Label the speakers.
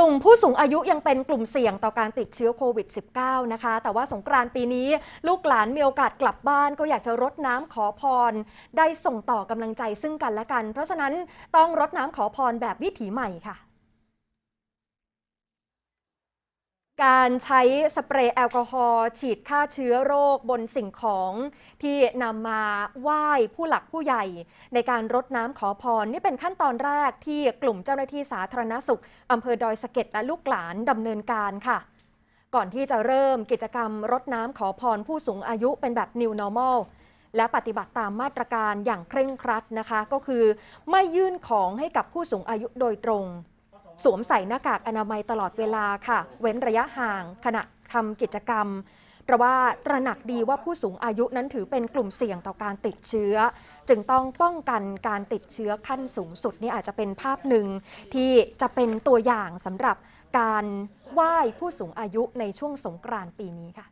Speaker 1: ลุ่มผู้สูงอายุยังเป็นกลุ่มเสี่ยงต่อการติดเชื้อโควิด -19 นะคะ แต่ว่าสงกรานต์ปีนี้ ลูกหลานมีโอกาสกลับบ้านก็อยากจะรดน้ำขอพร ได้ส่งต่อกำลังใจซึ่งกันและกัน เพราะฉะนั้นต้องรดน้ำขอพรแบบวิถีใหม่ค่ะ การใช้สเปรย์แอลกอฮอล์ฉีดฆ่าเชื้อโรคบนสิ่งของที่นำมาไหว้ผู้หลักผู้ใหญ่ ในการรดน้ำขอพร นี่เป็นขั้นตอนแรกที่กลุ่มเจ้าหน้าที่สาธารณสุขอำเภอดอยสะเก็ดและลูกหลานดำเนินการค่ะ ก่อนที่จะเริ่มกิจกรรมรดน้ำขอพรผู้สูงอายุเป็นแบบ New Normal และปฏิบัติตามมาตรการอย่างเคร่งครัดนะคะ ก็คือ ไม่ยื่นของให้กับผู้สูงอายุโดยตรง สวมใส่หน้ากากอนามัยตลอดเวลาค่ะ เว้นระยะห่าง ขณะทำกิจกรรมเพราะว่าตระหนักดีว่าผู้สูงอายุนั้นถือเป็นกลุ่มเสี่ยงต่อการติดเชื้อ จึงต้องป้องกันการติดเชื้อขั้นสูงสุดนี่อาจจะเป็นภาพหนึ่งที่จะเป็นตัวอย่างสำหรับการไหว้ผู้สูงอายุในช่วงสงกรานต์ปีนี้ค่ะ